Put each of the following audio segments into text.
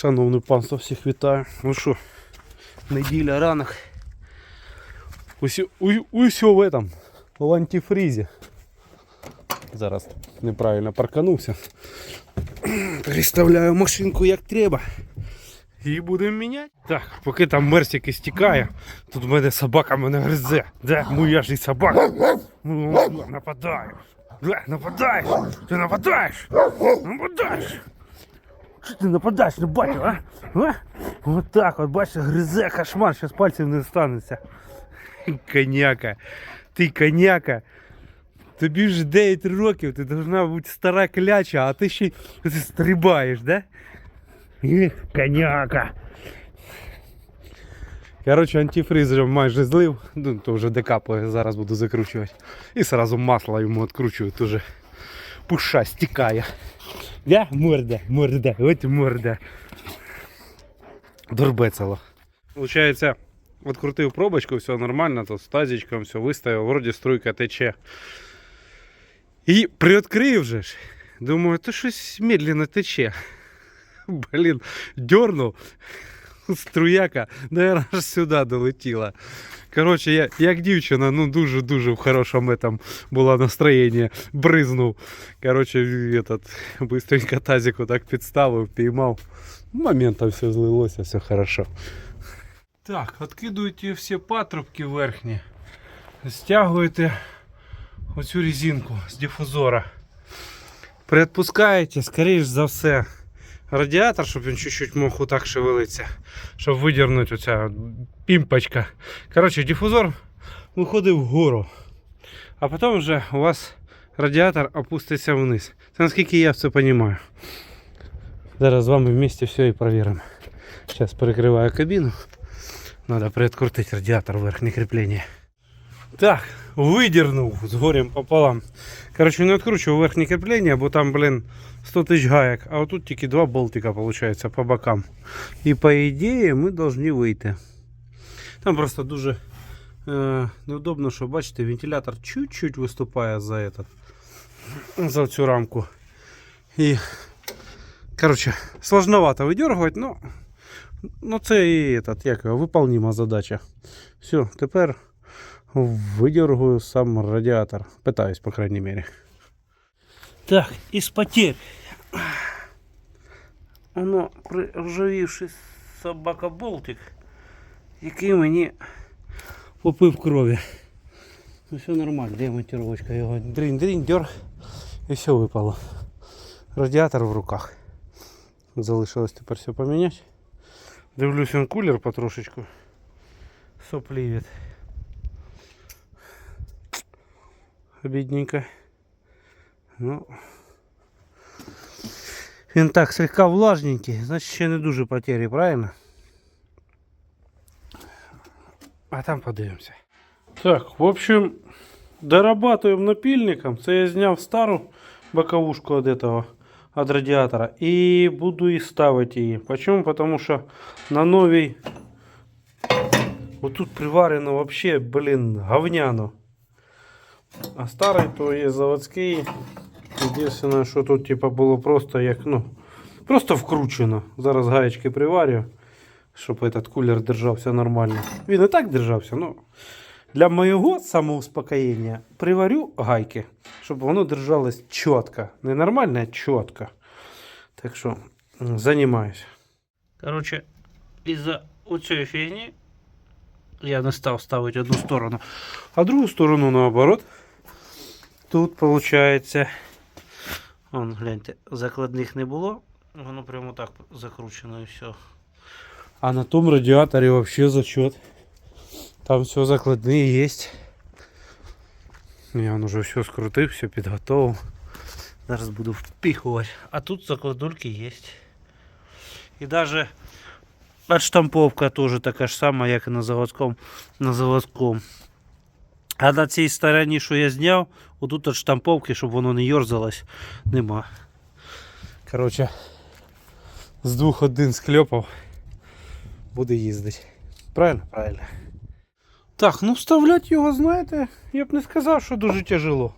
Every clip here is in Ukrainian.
Шановне панство, всіх вітаю. Ну що, неділя ранок. Усі, у, усьо в этом, в антифризі. Зараз неправильно парканувся. Переставляю машинку як треба. І будемо міняти. Так, поки там мерсик і стікає, тут в мене собака мене гризе. Де ж і собака. Ну, Нападаю. Де, нападаєш? Ти нападаєш? Нападаєш. Що ти нападаєш, не бачив, а? а? От так от, бачиш, гризе кошмар, зараз пальців не станеться. Коняка. Ти коняка. Тобі ж 9 років, ти должна бути стара кляча, а ти ще й ти стрибаєш, да? Ех, коняка. Коротше, антифриз вже майже злив, ну то вже декапує, зараз буду закручувати. І сразу масло йому відкручую, тоже Пуша стікає. Да? Морда, морда, от морда. Дурбецело. Получається, відкрутив пробочку, все нормально, то з тазичком все виставив, вроді струйка тече. І приоткрив же ж. Думаю, то щось медленно тече. Блін, дернув. Струяка, наверное, аж сюди долетіла. Коротше, я, як дівчина, ну дуже-дуже в хорошому там було настроєння, бризнув. Коротше, этот, быстренько тазик так підставив, піймав. Моментом все злилося, все хорошо. Так, відкидуєте всі патрубки верхні. Стягуєте оцю резинку з дифузора. Приотпускаєте, скоріш за все, радіатор, щоб він чуть-чуть мог отак шевелитися, щоб видернути оця пімпочка. Коротше, дифузор виходить вгору, а потім вже у вас радіатор опуститься вниз. Це наскільки я це розумію. Зараз з вами вместе все і перевіримо. Зараз перекриваю кабіну. Надо приоткрутити радіатор верхнє кріплення. Так, видернув з горем пополам. Короче, не відкручував верхнє кріплення, бо там, блин, 100 тисяч гаек, а отут тільки два болтика получается по бокам. І по ідеї ми повинні вийти. Там просто дуже е, неудобно, що бачите, вентилятор чуть-чуть виступає за этот, за цю рамку. І, короче, сложновато видергувати, но, но це і этот, як його, виполнима задача. Все, тепер видергую сам радіатор. Питаюсь, по крайней мере. Так, із потерь. Воно приржавівший собака болтик, який мені попив крові. Ну все нормально, де монтировочка його. Дрінь-дрінь, дерг і все випало. Радіатор в руках. Залишилось тепер все поміняти. Дивлюсь, він кулер потрошечку соплівить. Бідненько. Ну. Він так слегка влажненький, значить ще не дуже потері, правильно? А там подивимося. Так, в общем, дорабатуємо напильником. Це я зняв стару боковушку від этого, від радіатора. І буду і ставити її. Почему? Потому що на новій отут приварено вообще, блин, говняно. А старий то є заводський. Єдине, що тут типа, було просто як, ну, просто вкручено. Зараз гаєчки приварю, щоб этот кулер держався нормально. Він і так держався, ну. Для моєго самоуспокоєння приварю гайки, щоб воно держалось чітко. Не нормально, а чітко. Так що займаюся. Коротше, із-за оцієї фігні я не став ставити одну сторону, а другу сторону наоборот. Тут виходить, вон, гляньте, закладних не було, воно прямо так закручено і все. А на тому радіаторі взагалі зачет. Там все закладне є. Я вон уже все скрутив, все підготовив. Зараз буду впихувати. А тут закладульки є. І навіть отштамповка теж така ж сама, як і на заводському. На заводському. А на цій стороні, що я зняв, отут от штамповки, щоб воно не йорзалось, нема. Коротше, з двох один скльопав. Буде їздити. Правильно? Правильно. Так, ну вставляти його, знаєте, я б не сказав, що дуже тяжело.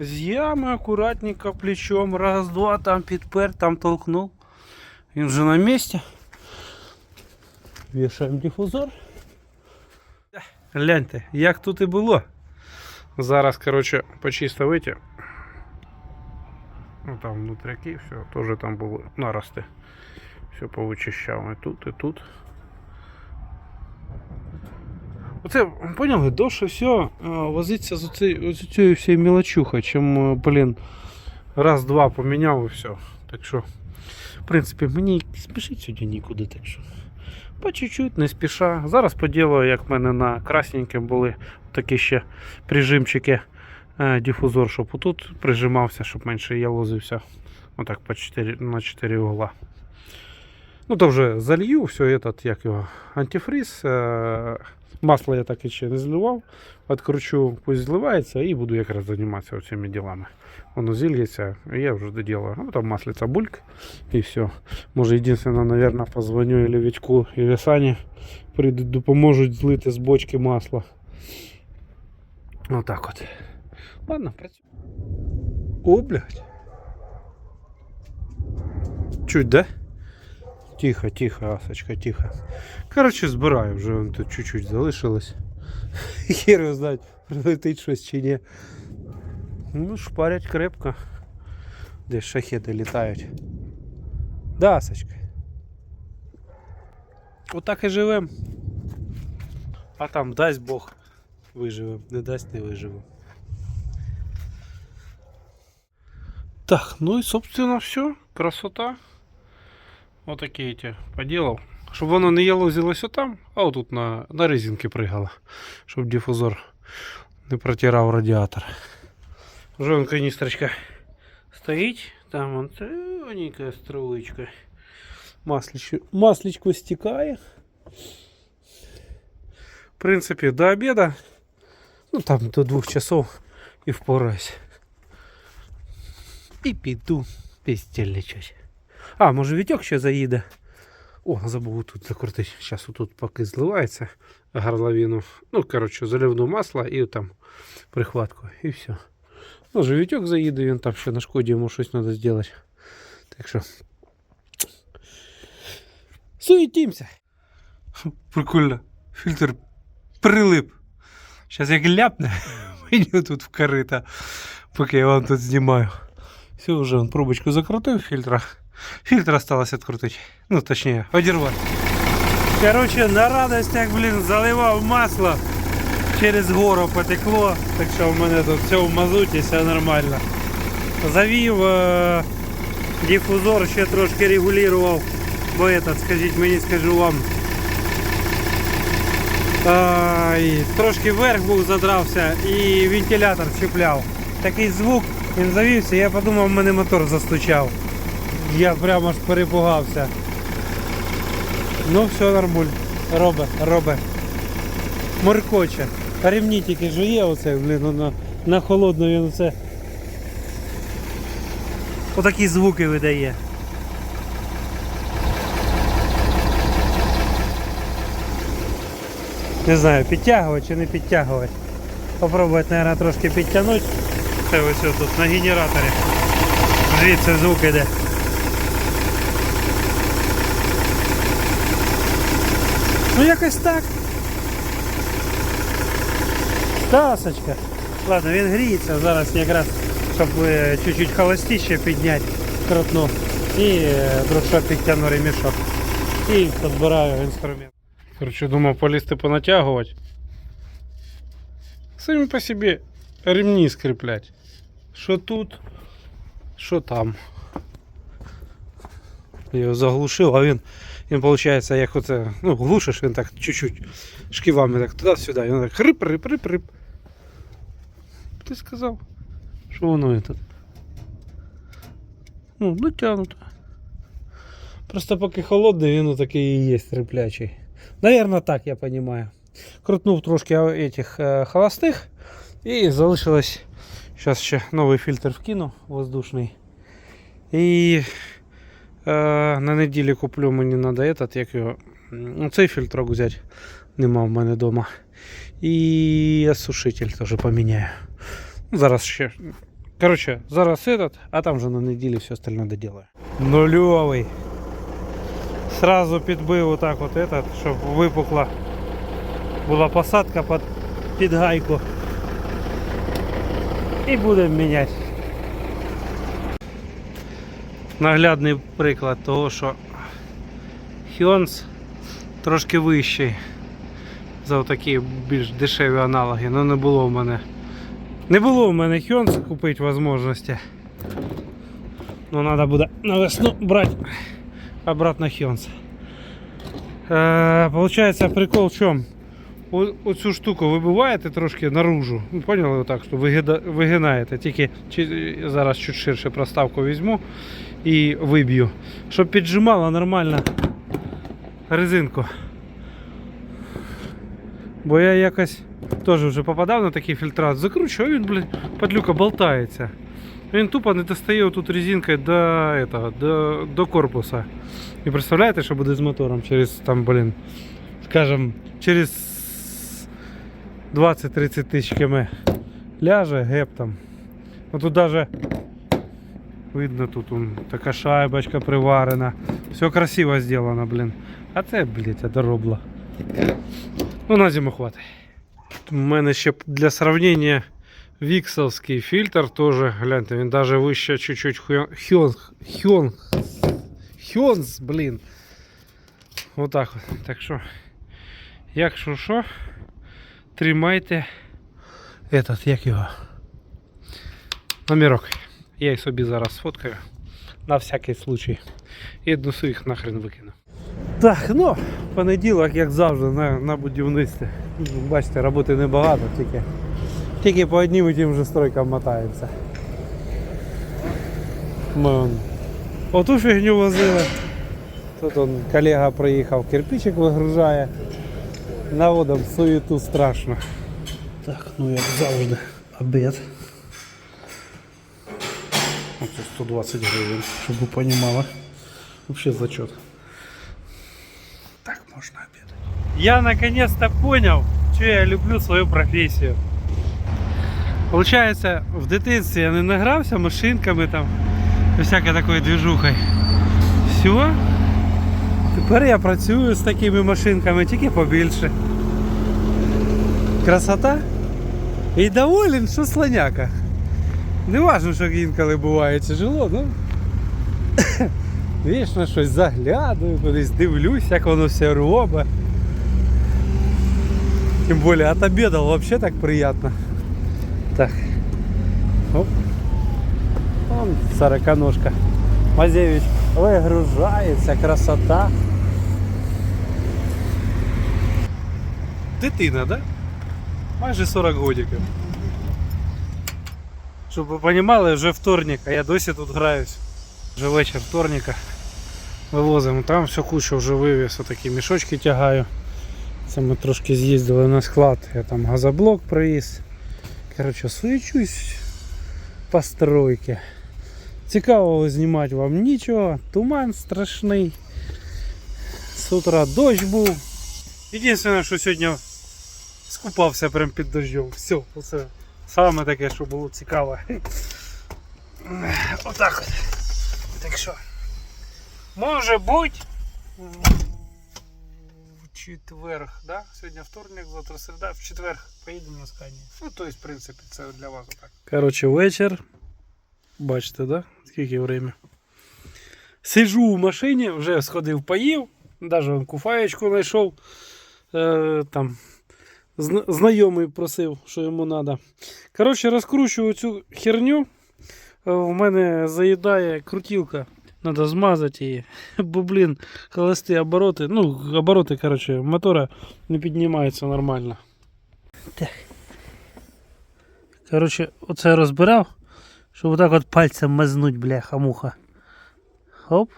З ями акуратненько плечом, раз, два, там підпер, там толкнув. Він вже на місці. Вішаємо дифузор. Гляньте, як тут і було. Зараз, коротше, почистив эти. Ну там внутряки, все, теж там були нарости. Все повичищав і тут, і тут. Оце, поняли, довше все возиться з цією всією мелочухою, чим, е, блін, раз-два поміняв і все. Так що, в принципі, мені спішить сьогодні нікуди, так що. По чуть-чуть, не спіша. Зараз поділаю, як в мене на красненькому були такі ще прижимчики е, дифузор, щоб отут прижимався, щоб менше я возився. Отак по 4, на 4 угла. Ну то вже залью все этот, як його, антифриз. Масло я так і ще не зливав. Откручу, пусть зливається і буду якраз займатися цими ділами. Воно зільється, і я вже доделаю. Ну там маслица бульк і все. Може, единственное, наверное, позвоню или Вітьку, или Сані прийдуть, допоможуть злити з бочки масло. Отак от. Ладно, працюю. О, блядь. Чуть, да? Тихо, тихо, Асочка, тихо. Коротше, збираю, вже вон тут чуть-чуть залишилось. Хер його знать, прилетить щось чи ні. Ну, шпарять крепко. Десь шахеди літають. Да, Асочка. Отак і живем. А там дасть Бог виживем, не дасть не виживем. Так, ну и собственно все. Красота. Вот такие эти поделал. Щоб воно не ялозилося там, а отут на, на резинки пригало. Щоб дифузор не протирав радіатор. Вже вон каністрочка стоїть. Там вон тоненька струечка. Масличко, масличко стікає. В принципі, до обіда. Ну там до двох часов і впораюсь. І піду пістельничать. А, може Вітьок ще заїде. О, забув тут закрутити. Зараз тут поки зливається горловину. Ну, коротше, заливну масло і там прихватку. І все. Може Вітьок заїде, він там ще на шкоді йому щось треба зробити. Так що. Суетимся. Прикольно. Фільтр прилип. Зараз як ляпне мені тут вкарита, поки я вам тут знімаю. Все, вже он пробочку закрутив фільтра. Фильтр осталось открутить. Ну, точнее, одервать. Короче, на радостях, блин, заливав масло. Через гору потекло. Так що в мене тут все в мазуті, все нормально. Завів е- дифузор, ще трошки регулював. Бо этот, скажіть мені, скажу вам. Ай, трошки вверх був задрався і вентилятор чіпляв. Такий звук, він завівся, я подумав, в мене мотор застучав. Я прямо аж перепугався. Ну, все нормально. Робе, робе. Моркоче. Ремні тільки жує оце, блін, ну, на, холодну він оце. Отакі звуки видає. Не знаю, підтягувати чи не підтягувати. Попробувати, мабуть, трошки підтягнути. Це ось тут на генераторі. Звідси звук іде. Ну якось так. Тасочка. Ладно, він гріється зараз якраз, щоб е, чуть-чуть холостіще підняти крутну. І е, друг підтягну ремішок. І підбираю інструмент. Короче, думав полізти понатягувати. Самі по собі ремні скріплять. Що тут, що там. Я його заглушив, а він, він виходить, як оце, ну, глушиш, він так чуть-чуть шківами так туди-сюди, він так хрип, рип, рип, рип. Ти сказав, що воно тут? Ну, натягнуто. Просто поки холодний, він такий і є риплячий. Наверное, так, я понимаю. Крутнув трошки этих е, холостих і залишилось. Зараз ще новий фільтр вкину воздушний. І на неділі куплю мені треба этот, як його. Ну, цей фільтрок взяти. Нема в мене вдома. І осушитель теж поміняю. Ну, Зараз ще. Короче, зараз этот, а там вже на неділі все остальне доделаю. Нульовий. Сразу підбив отак от этот, щоб випукла була посадка під, під гайку. І будемо міняти. Наглядний приклад того, що Хіонс трошки вищий за такі більш дешеві аналоги. Ну не було в мене. Не було в мене Хіонс купити можливості. Ну треба буде на весну брати обратно Хіонс. Е, Получається прикол в чому? Оцю штуку вибиваєте трошки наружу. Ну, поняли отак, що вигинаєте. Тільки зараз чуть ширше проставку візьму і виб'ю. Щоб піджимала нормально резинку. Бо я якось теж вже попадав на такий фільтрат, закручую, а він, блін, падлюка болтається. Він тупо не достає тут резинкою до, этого, до, до корпуса. І представляєте, що буде з мотором через там, блін, скажем, через 20-30 тисяч км ляже геп там. Ну тут даже видно, тут он, така шайбочка приварена. Все красиво зроблено, блін. А це, блядь, доробло. Ну, на зиму хватить. У мене ще для сравнення Віксовський фільтр теж, гляньте, він даже вище чуть-чуть Хьонг. Хьонг. Хьонс, блін. Отак от. Так що, якщо що, тримайте этот, як його. Номерок. Я їх собі зараз сфоткаю. На всякий случай. І одну їх нахрен викину. Так, ну, понеділок, як завжди, на, на будівництві. Бачите, роботи небагато, тільки, тільки по одним і тим же стройкам мотаємося. Ми он, оту фігню возили. Тут он, колега приїхав, кирпичик вигружає. Наводом суету страшно. Так, ну як завжди, обід. Оце 120 гривень, щоб ви розуміли. Взагалі зачет. Так можно обедать. Я наконец-то понял, что я люблю свою профессию. Получается, в дитинстві я не награвся машинками там, і всякою такою движухою. Все. Тепер я працюю з такими машинками, тільки побільше. Красота. І доволен, що слоняка. Не важно, що інколи буває тяжело, ну. Вічно щось заглядаю, кудись дивлюсь, як воно все робить. Тим більше от обеда вообще так приятно. Так. Оп. Вон сороконожка. Мазевич вигружається, красота. Дитина, да? Майже 40 годиків. Щоб ви розуміли, вже вторник, а я досі тут граюсь. Вже вечір вторника. Вивозимо. Там всю кучу вже вивіз, отакі мішочки тягаю. Це ми трошки з'їздили на склад, я там газоблок привіз. Коротше, суючусь по стройці. Цікавого знімати вам нічого, туман страшний. З утра дощ був. Єдине, що сьогодні скупався прямо під дощом. Все, оце саме таке, що було цікаво. Отак от. Так що. Може бути в четверг, да? Сьогодні вторник, завтра середа, в четверг поїдемо на скані. Ну, то есть, в принципі, це для вас отак. Коротше, вечір. Бачите, да? Скільки время. Сиджу в машині, вже сходив, поїв, навіть куфаєчку знайшов. Е, там знайомий просив, що йому треба. Коротше, розкручую цю херню. Е, В мене заїдає крутілка. Надо змазати її. Бо, блін, холості обороти. Ну, обороти, коротше, мотора не піднімаються нормально. Так. Коротше, оце розбирав, щоб отак от пальцем мазнуть, бляха-муха. Хоп.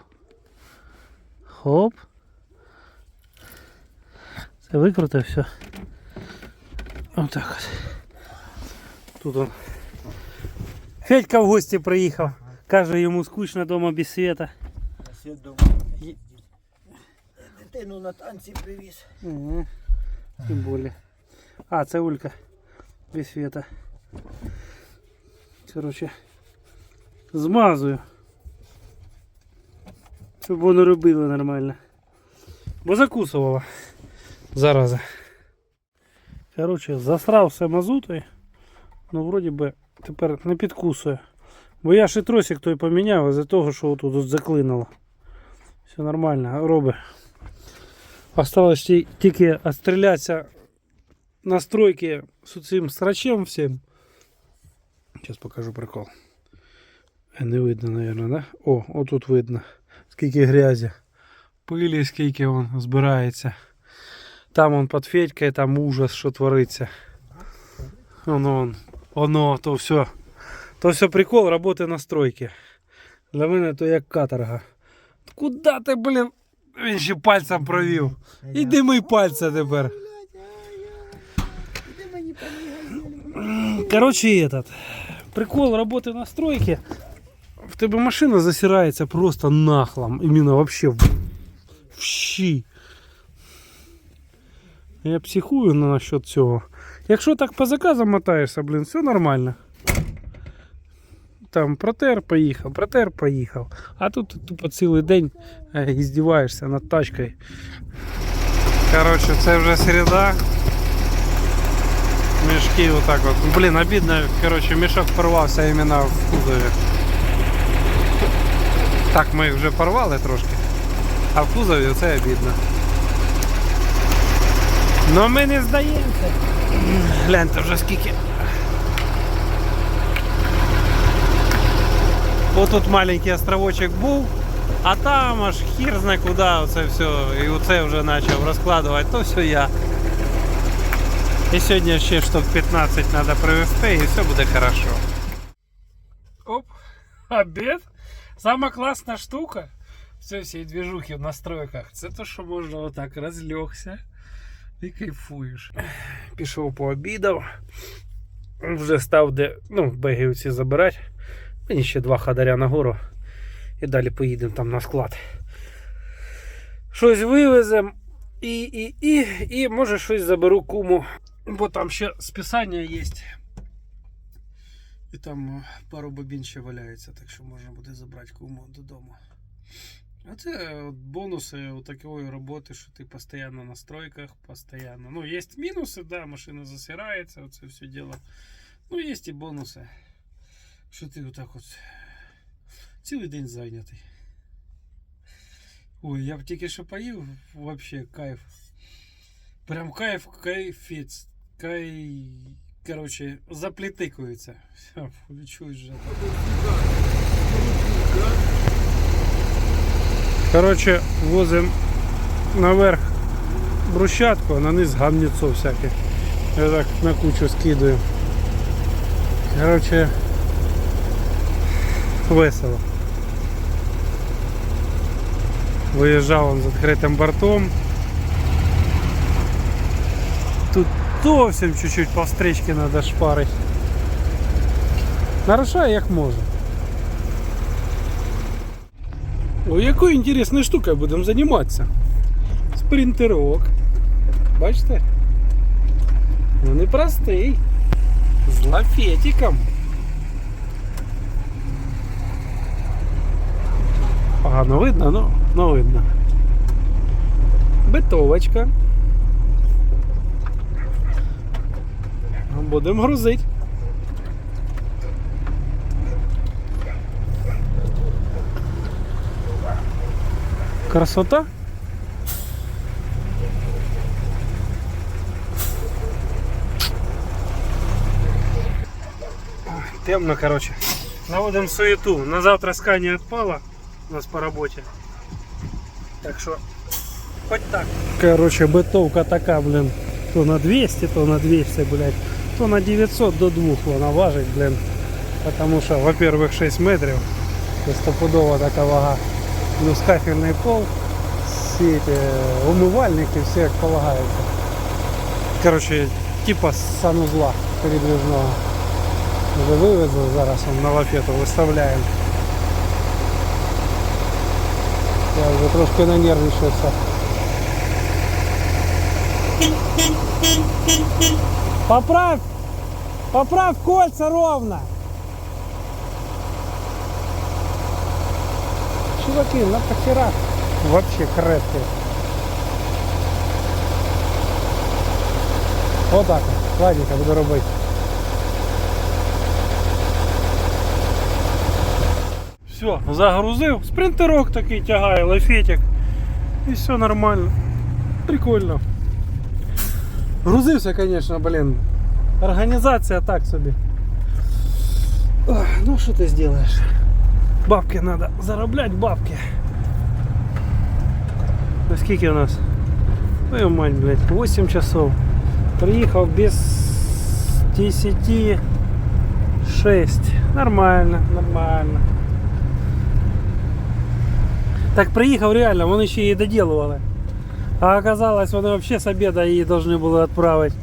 Хоп. Це викрутив все. Отак от. Тут он. Федька в гості приїхав. Каже, йому скучно вдома без света. Світ дома. Є- Дитину на танці привіз. Угу. Тим більше. А, це Улька. Без света. Короче. Змазую. Щоб воно робило нормально. Бо закусувала. Зараза. Коротше, засрав все мазутою. Ну, вроді би, тепер не підкусує. Бо я ще тросик той поміняв із-за того, що тут от заклинило. Все нормально, робить. Осталось ті- тільки отстрілятися настройки з цим срачем всім. Сейчас покажу прикол. Е, Не видно, наверное, да? О, отут видно. Скільки грязі. Пилі, скільки вон збирається. Там он під Федькою, там ужас, що твориться. Воно, он, воно, то все. То все прикол роботи на стройці. Для мене то як каторга. Куда ти, блін? Він ще пальцем провів. Іди мий пальця тепер. Короче, этот. Прикол работы на стройке. В тебе машина засирається просто нахлом. Именно вообще в, щі. Я психую насчет цього. Якщо так по заказам мотаєшся, блін, все нормально. Там протер поїхав, протер поїхав. А тут тупо цілий день е, іздіваєшся над тачкою. Коротше, це вже середа. Мешки вот так вот. Блин, обидно, короче, мешок порвався іменно в кузові. Так ми їх вже порвали трошки. А в кузові це обідно. Но ми не здаємося. Гляньте вже скільки. Отут маленький островочок був, а там аж хір зна куди оце все. І оце вже почав розкладувати, то все я. І сьогодні ще штук 15 треба привезти, і все буде хорошо. Оп, обід. Сама класна штука. Все, всі движухи в настройках. Це то, що можна отак розлегся І кайфуєш. Пішов пообідав. Вже став де, ну, бегівці забирати. Мені ще два хадаря нагору. І далі поїдемо там на склад. Щось вивеземо. І, і, і, і може щось заберу куму. Бо там ще списання є. І там е, пару бобін ще валяється, так що можна буде забрати куму додому. А це от бонуси у такої роботи, що ти постійно на стройках, постійно. Ну, є мінуси, да, машина засирається, оце все діло. Ну, є і бонуси. Що ти отак от цілий день зайнятий. Ой, я б тільки що поїв, вообще кайф. Прям кайф, кайфець. Кай. Короче, заплітикується. Все, відчуєш же. Короче, возим наверх брусчатку, а на низ гамніцо всяке. Я так на кучу скидаю. Короче, весело. Виїжджав он з відкритим бортом. Тут зовсім чуть-чуть по встречці треба шпарити. Нарушаю як можу. Ой, якою інтересною штукою будемо займатися. Спринтерок. Бачите? Ну не простий. З лафетиком. Погано видно, ну, ну видно. Битовочка. Будемо грузити. Красота. Темно, короче. Наводим суету. На завтра скання отпала у нас по работе. Так что хоть так. Короче, бытовка такая, блин. То на 200, то на 200, блядь. То на 900 до 2 вона важить, блин. Потому что, во-первых, 6 метрів. Це стопудова така вага. Плюс кафельний пол. Всі эти умивальники, все як полагається. Короче, типа санузла передвижного. Вже вивезли зараз он на лафету виставляємо. Я вже трошки нанервничався. Поправь! Поправь кольца ровно! чуваки, на похера вообще крепкие. Вот так вот. Ладненько, буду робити. Все, загрузил, Спринтерок такий тягає, лафетик. и все нормально. Прикольно. Грузився, конечно, блин. Организация так собі. Ну что ты сделаешь? Бабки треба заробляти бабки. Ну скільки у нас? Твою мать, блядь, 8 часов. Приїхав без 10 6. Нормально, нормально. Так приїхав реально, вони ще її доділували. А оказалось, вони взагалі з обіда її повинні були відправити.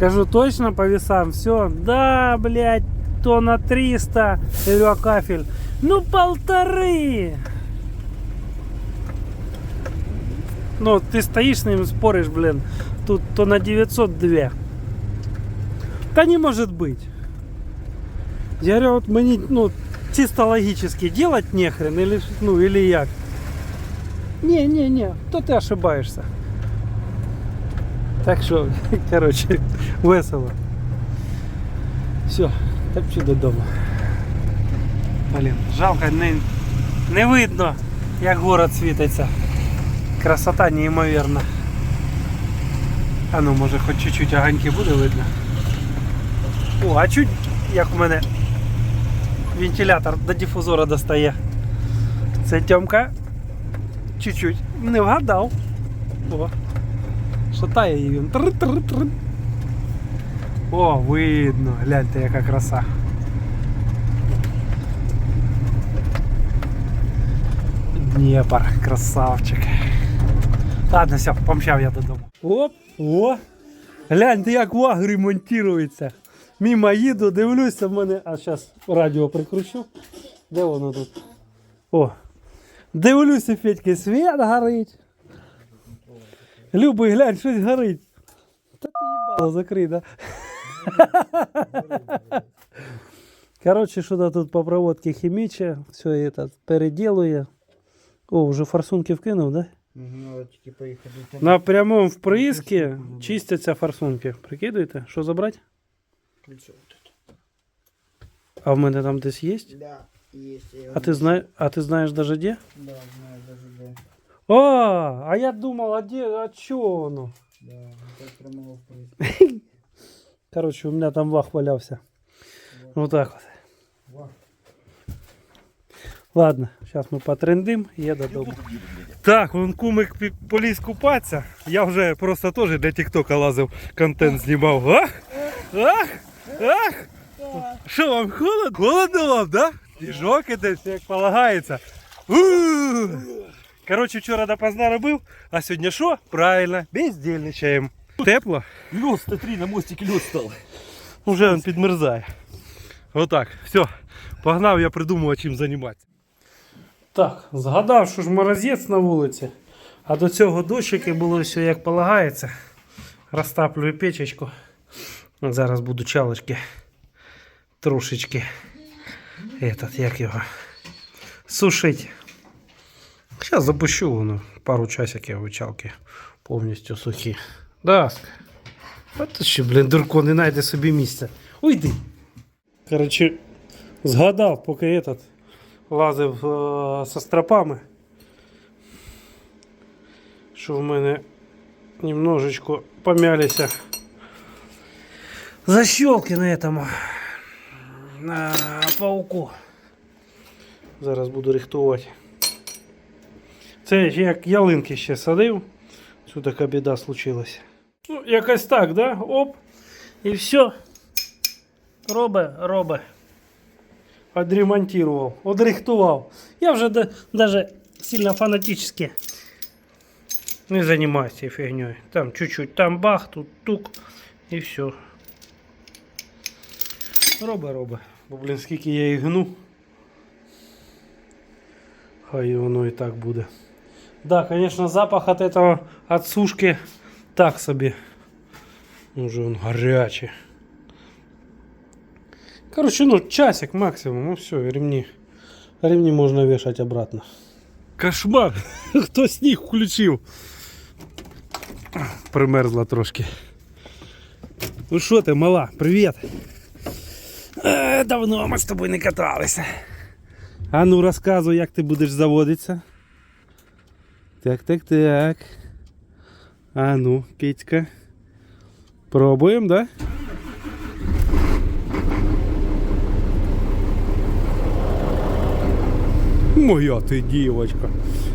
Кажу, точно по весам? Все. Да, блядь, тонна 300. Я а кафель? Ну, полторы. Ну, ты стоишь с ним, споришь, блин. Тут то на 902. Да не может быть. Я говорю, вот мне, ну, чисто логически делать нехрен или, ну, или як? Не, не, не, то ты ошибаешься. Так що, коротше, весело. Все, топчу додому. Блін, жалко, не, не видно, як город світиться. Красота неймовірна. А ну, може хоч чуть-чуть огоньки буде видно. О, а чуть як у мене вентилятор до дифузора достає. Це Тьомка чуть-чуть не вгадав. О. Шатає її він. Тр-тр-тр. О, видно, гляньте, яка краса. Дніпр, красавчик. Ладно, все, помчав я додому. Оп, о! Гляньте, як ваг ремонтується. Мімо їду, дивлюся в мене. А зараз радіо прикручу. Де воно тут? О! Дивлюся, Федьки, світ горить. Любий, глянь, щось горить. Та ти їбало закрий, да? Короче, что-то тут по проводке химича, все это переделує. О, вже форсунки вкинув, да? Надо тільки поїхати. На прямому вприскі чистяться форсунки. Прикидуєте, що забрати? Ключо тут. А в мене там десь є? Да, есть. Я А ти знаєш, а ти знаєш даже де? Да, знаю даже де. О, а я думав, а де, а чо воно? Да, так прямо в прийти. Короче, у меня там вах валявся. Вот так вот. Ладно, сейчас мы потрендим я додому. Так, вон кумик поліз купатися. Я вже просто теж для Тіктока лазив, контент знімав. Ах! Ах! Ах! Що вам холодно? Холодно вам, да? Діжок ідеш, як полагається. У! Коротше, вчора допоздна робив, а сьогодні що? Правильно, бездельничаємо. Тепло? Лед, смотри, на мостике лед стал. Уже він підмерзає. Отак, все. Погнав я придумав, чим займатися. Так, згадав, що ж морозець на вулиці. А до цього дощики було все як полагається. Розтаплюю печечку. Зараз буду чалочки трошечки. Этот, як його. Сушить. Зараз запущу воно. Пару часиків вичалки повністю сухі. Даск. От ще, блін, дурко, не знайде собі місця. Уйди. Коротше, згадав, поки этот лазив е, со стропами, що в мене немножечко помялися защелки на этому на пауку. Зараз буду рихтувати. Це як ялинки ще садив. Тут така біда случилась. Ну, якось так, да? Оп. І все. Робе, робе. Отремонтировал, отрихтував. Я вже да, даже сильно фанатически не занимаюсь этой фигней. Там чуть-чуть, там бах, тут тук і все. Робе, робе. Бо, блін, скільки я їх гну. Хай воно і так буде. Да, конечно, запах от этого от сушки так собі. Уже он горячий. Короче, ну часик максимум, ну все, ремни. Ремни можно вешать обратно. Кошмар! Кто сніг включив? Примерзла трошки. Ну що ти, мала, привіт. Е, давно ми з тобою не каталися. А ну розказуй, як ти будеш заводитися. Так, так, так. А ну, кицька. Пробуємо, да? Моя ти дівочка.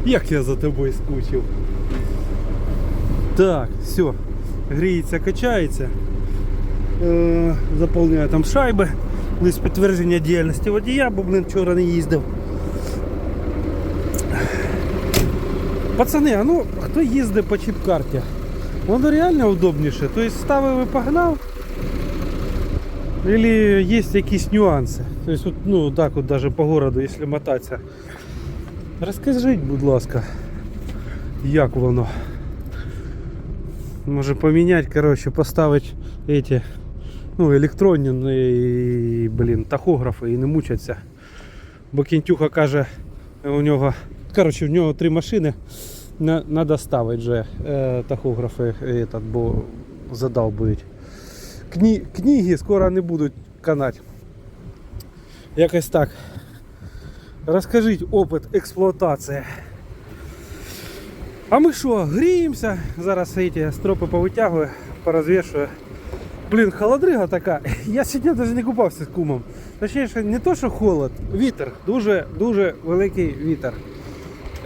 Як я за тобою скучив. Так, все. Гріється, качається. Е, заповнює там шайби. Лист підтвердження діяльності водія, бо, блин, вчора не їздив. Пацани, а ну хто їздить по чіп-карті? Воно реально удобніше. Тобто ставив і погнав. Или есть якісь нюанси? Тобто, ну так от даже по городу, якщо мотатися. Розкажіть, будь ласка, як воно? Може поміняти, коротше, поставити эти, ну, електронні і, блін, тахографи і не мучаться. Бо Кінтюха каже, у нього, коротше, в нього три машини. Треба ставити вже е, тахографи, этот, бо задовбують. Кні, книги скоро не будуть канати. Якось так. Розкажіть опит експлуатації. А ми що, гріємося? Зараз эти стропи повитягую, порозвішую. Блін, холодрига така. Я сьогодні навіть не купався з кумом. Точніше, не то, що холод, вітер. Дуже дуже великий вітер.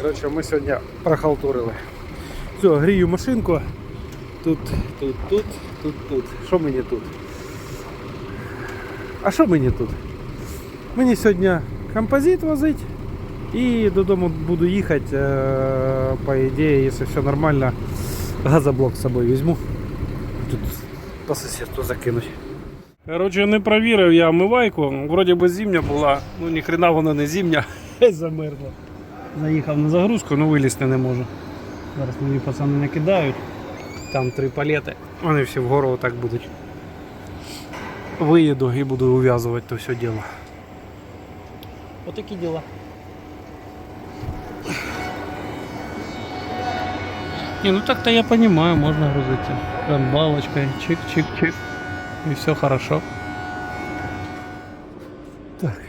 Коротше, ми сьогодні прохалтурили. Все, грію машинку. Тут, тут, тут, тут, тут. Що мені тут? А що мені тут? Мені сьогодні композит возить і додому буду їхати. Е, По ідеї, якщо все нормально, газоблок з собою візьму. Тут по сусідству закинуть. Коротше, не провірив я омивайку. Вроді би зимня була, ну ніхрена вона не зимня, замерзла. Заїхав на загрузку, але вилізти не можу. Зараз мені пацани не кидають. Там три палети. Вони всі вгору отак будуть. Виїду і буду ув'язувати то все діло. Отакі діла. Не, ну так-то я понимаю, можно грузить. Прям балочкой, чик-чик-чик. И все хорошо. Так,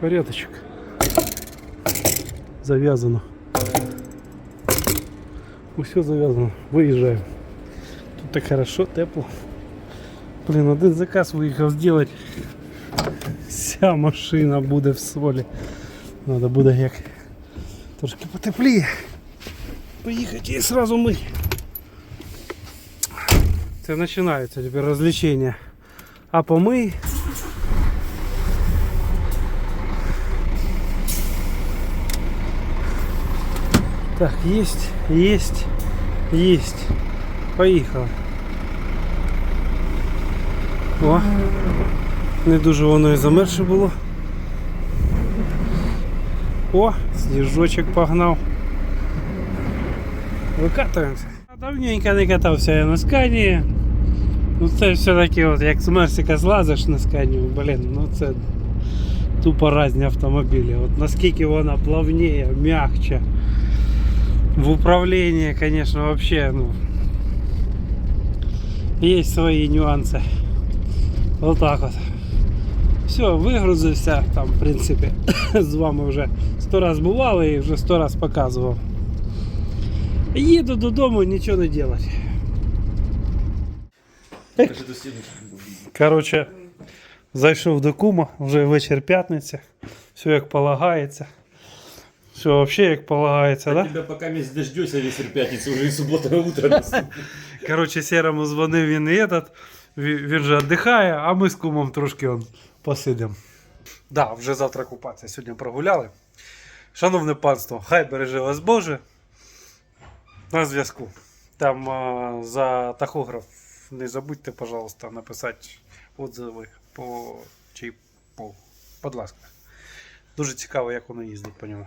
порядочек. Завязано. Все завязано. Выезжаем. Тут так хорошо, тепло. Блин, один заказ виїхав сделать. Вся машина буде в солі. Надо буде як трошки потепліє. Поїхати і сразу ми. Це починається тепер розвлечення. А помий. Так, есть, есть, есть. Поїхали. О, не дуже воно і замерше було. О, сніжочок погнав. Викатуємося. Давненько не катався я на скані. Ну це все-таки от як з Мерсика злазиш на скані, блін, ну це тупо різні автомобілі. От наскільки вона плавніє, м'якче. В управлінні, звісно, вообще, ну. Є свої нюанси. Отак от. Все, вигрузився, там, в принципі, з вами вже сто раз бували і вже сто раз показував. Їду додому, нічого не делать. До зайшов до кума, вже вечір п'ятниця. Все як полагається. Все взагалі як полагається, да? Тебя пока месяц дождешься вечер пятницы, уже и суббота утро наступит. Коротше, Серому дзвонив він і этот. Він він же віддихає, а ми з кумом трошки он посидимо. Да, вже завтра купатися. Сьогодні прогуляли. Шановне панство, хай береже вас Боже. На зв'язку. Там а, за тахограф не забудьте, пожалуйста, написати отзиви по чіпу. Будь ласка. Дуже цікаво, як воно їздить по ньому.